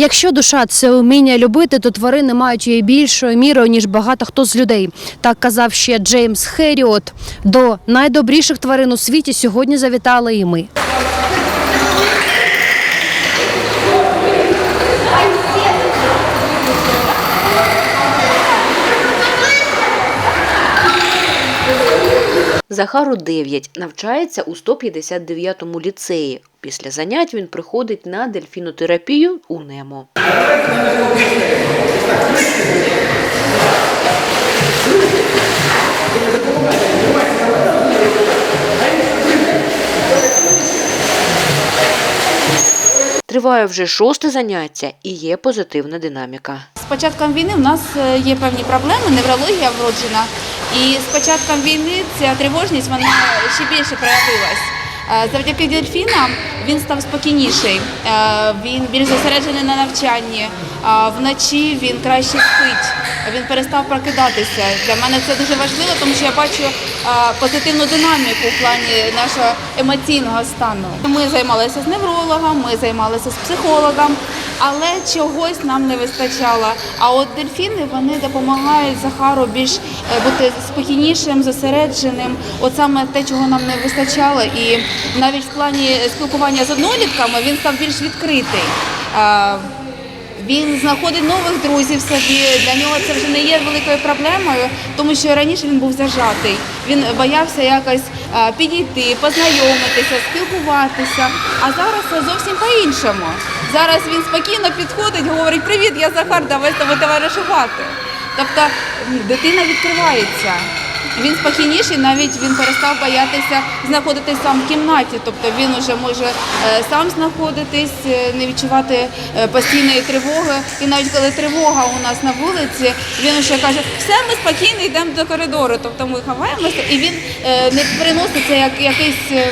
Якщо душа це вміння любити, то тварини мають її більшою мірою, ніж багато хто з людей. Так казав ще Джеймс Херіот. До найдобріших тварин у світі сьогодні завітали і ми. Захару 9, навчається у 159-му ліцеї. Після занять він приходить на дельфінотерапію у Немо. Триває вже шосте заняття і є позитивна динаміка. З початком війни в нас е, є певні проблеми, неврологія вроджена. І з початком війни ця тривожність вона ще більше проявилась. Е, Завдяки дельфінам він став спокійніший, е, він більш зосереджений на навчанні. Вночі він краще спить, він перестав прокидатися. Для мене це дуже важливо, тому що я бачу позитивну динаміку в плані нашого емоційного стану. Ми займалися з неврологом, ми займалися з психологом, але чогось нам не вистачало. А от дельфіни вони допомагають Захару більш е, бути спокійнішим, зосередженим. От саме те, чого нам не вистачало. І навіть в плані спілкування з однолітками він став більш відкритий. Він знаходить нових друзів собі. Для нього це вже не є великою проблемою, тому що раніше він був зажатий. Він боявся якось е, підійти, познайомитися, спілкуватися. А зараз це зовсім по-іншому. Зараз він спокійно підходить, говорить: Привіт, я Захар, давай з тобою товаришувати. Тобто дитина відкривається. Він спокійніший, навіть він перестав боятися знаходитись сам в кімнаті. Тобто він вже може е, сам знаходитись, е, не відчувати е, постійної тривоги. І навіть коли тривога у нас на вулиці, він ще каже, все, ми спокійно йдемо до коридору. Тобто ми ховаємося, і він не приносить це як якийсь.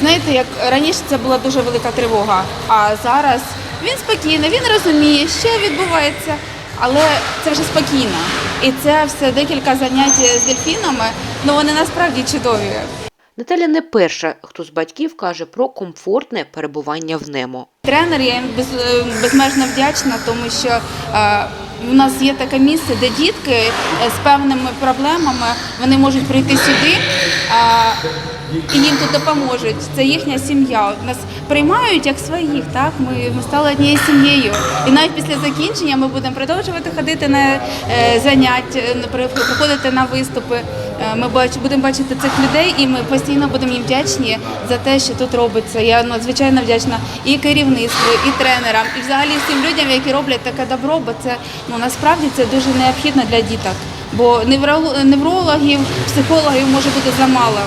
Знаєте, як раніше це була дуже велика тривога, а зараз він спокійний, він розуміє, що відбувається, але це вже спокійно. І це все декілька занять з дельфінами, ну вони насправді чудові. Наталя не перша, хто з батьків каже про комфортне перебування в Немо. Тренер, я їм без, е, безмежно вдячна, тому що е, в нас є таке місце, де дітки е, з певними проблемами вони можуть прийти сюди. е, і їм тут допоможуть. Це їхня сім'я. Нас приймають як своїх. Так ми, ми стали однією сім'єю. І навіть після закінчення ми будемо продовжувати ходити на е, заняття, е, приходити на виступи. Е, Ми будемо бачити цих людей, і ми постійно будемо їм вдячні за те, що тут робиться. Я надзвичайно вдячна і керівництву, і тренерам, і взагалі всім людям, які роблять таке добро, бо це ну насправді це дуже необхідно для діток. Бо невроло- неврологів, психологів може бути замало.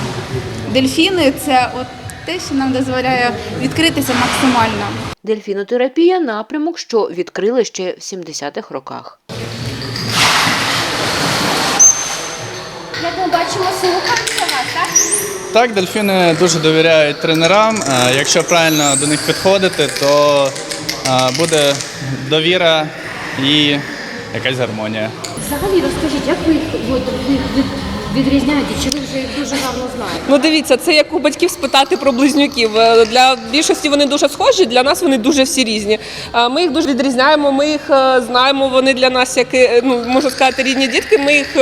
Дельфіни це от те, що нам дозволяє відкритися максимально. Дельфінотерапія напрямок, що відкрили ще в 70-х роках. Як ми бачимо, слухаються вас, так? Так, дельфіни дуже довіряють тренерам. Е, Якщо правильно до них підходити, то е, буде довіра і якась гармонія. Взагалі розкажіть, як ви їх от, ви їх від, відрізняєте? Чи ви вже їх дуже гарно знаєте? Ну дивіться, це як у батьків спитати про близнюків. Е, Для більшості вони дуже схожі, для нас вони дуже всі різні. Е, Ми їх дуже відрізняємо, ми їх е, знаємо. Вони для нас, як ну можна сказати, рідні дітки. Ми їх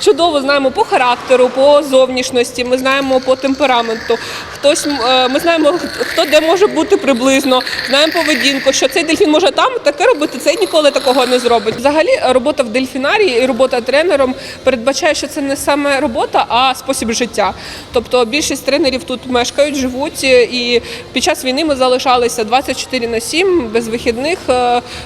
чудово знаємо по характеру, по зовнішності. Ми знаємо по темпераменту. Хтось е, ми знаємо, хто де може бути приблизно, знаємо поведінку, що цей дельфін може там таке робити, цей ніколи такого не зробить. Взагалі, е, робота в дельфінарії і робота тренером передбачає, що це не саме робота, а спосіб життя. Тобто більшість тренерів тут мешкають, живуть, е, і під час війни ми залишалися 24 на 7, без вихідних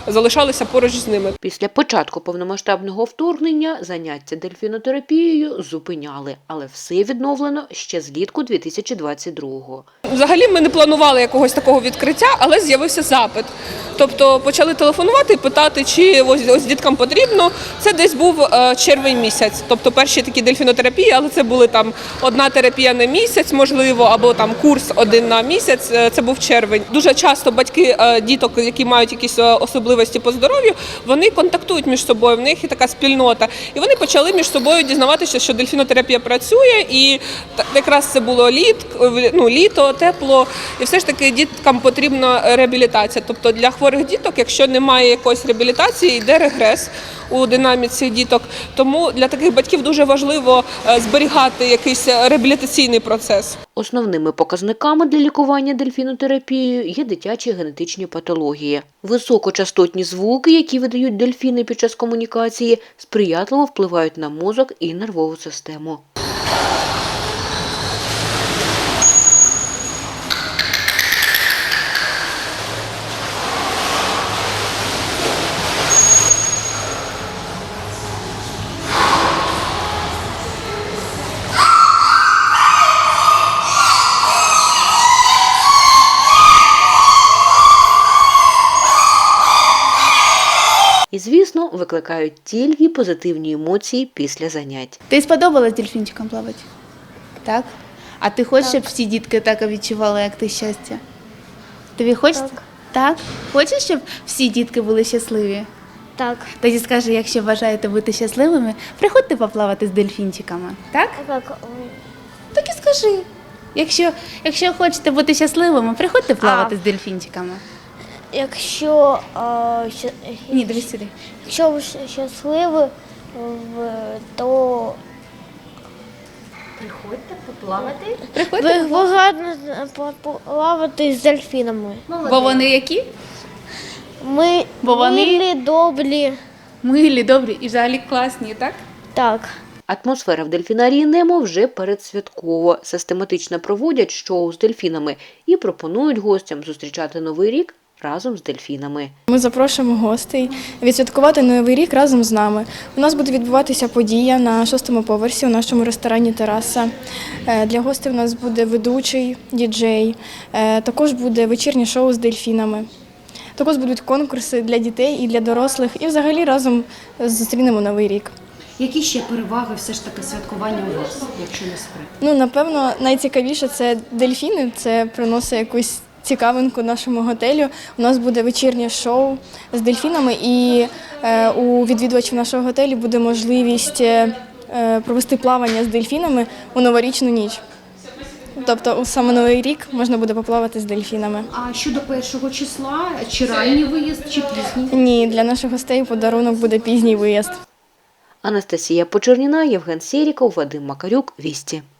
залишалися поруч з ними. Після початку повномасштабного вторгнення заняття дельфінотерапією зупиняли, але все відновлено ще з літку 2022 другого. Взагалі ми не планували якогось такого відкриття, але з'явився запит. Тобто почали телефонувати і питати, чи ось, ось діткам потрібно. Це десь був е, червень місяць, тобто перші такі дельфінотерапії, але це були там одна терапія на місяць, можливо, або там курс один на місяць. Е, це був червень. Дуже часто батьки е, діток, які мають якісь е, особливості по здоров'ю, вони контактують між собою. В них є така спільнота, і вони почали між собою дізнаватися, що дельфінотерапія працює, і якраз це було літ ну літо, тепло, і все ж таки діткам потрібна реабілітація. Тобто для хворих діток, якщо немає якоїсь реабілітації, йде регрес у динаміці діток. Тому для таких батьків дуже важливо е, зберігати якийсь реабілітаційний процес. Основними показниками для лікування дельфінотерапією є дитячі генетичні патології. Високочастотні звуки, які видають дельфіни під час комунікації, сприятливо впливають на мозок і нервову систему. І, звісно, викликають тільки позитивні емоції після занять. Ти сподобалось дельфінчиком плавати? Так? А ти хочеш, щоб всі дітки так відчували, як ти щастя? Тобі хочеться? Так. так? Хочеш, щоб всі дітки були щасливі? Так, Тоді скажи, якщо бажаєте бути щасливими, приходьте поплавати з дельфінчиками. Так? так, Так і скажи. Якщо, якщо хочете бути щасливими, приходьте плавати А. з дельфінчиками. Якщо, а, ща- Ні, дивись сюди. якщо ви щ- щасливі, в- то Приходьте. ви, ви гарно плавати з дельфінами. Бо вони які? Ми Бо вони- милі, добрі. Милі, добрі і взагалі класні, так? Так. Атмосфера в дельфінарії Немо вже передсвятково. Систематично проводять шоу з дельфінами і пропонують гостям зустрічати новий рік разом з дельфінами. Ми запрошуємо гостей відсвяткувати новий рік разом з нами. У нас буде відбуватися подія на шостому поверсі у нашому ресторані Тераса. Е, Для гостей у нас буде ведучий, діджей. Е, Також буде вечірнє шоу з дельфінами. Також будуть конкурси для дітей і для дорослих. І взагалі разом зустрінемо новий рік. Які ще переваги все ж таки святкування у вас, якщо не секрет? Ну, напевно, найцікавіше це дельфіни. Це приносить якусь цікавинку нашому готелю. У нас буде вечірнє шоу з дельфінами, і е, у відвідувачів нашого готелю буде можливість е, е, провести плавання з дельфінами у новорічну ніч. Тобто у саме новий рік можна буде поплавати з дельфінами. А щодо першого числа, чи ранній виїзд, чи пізній? Ні, для наших гостей подарунок буде пізній виїзд. Анастасія Почерніна, Євген Сєріков, Вадим Макарюк, Вісті.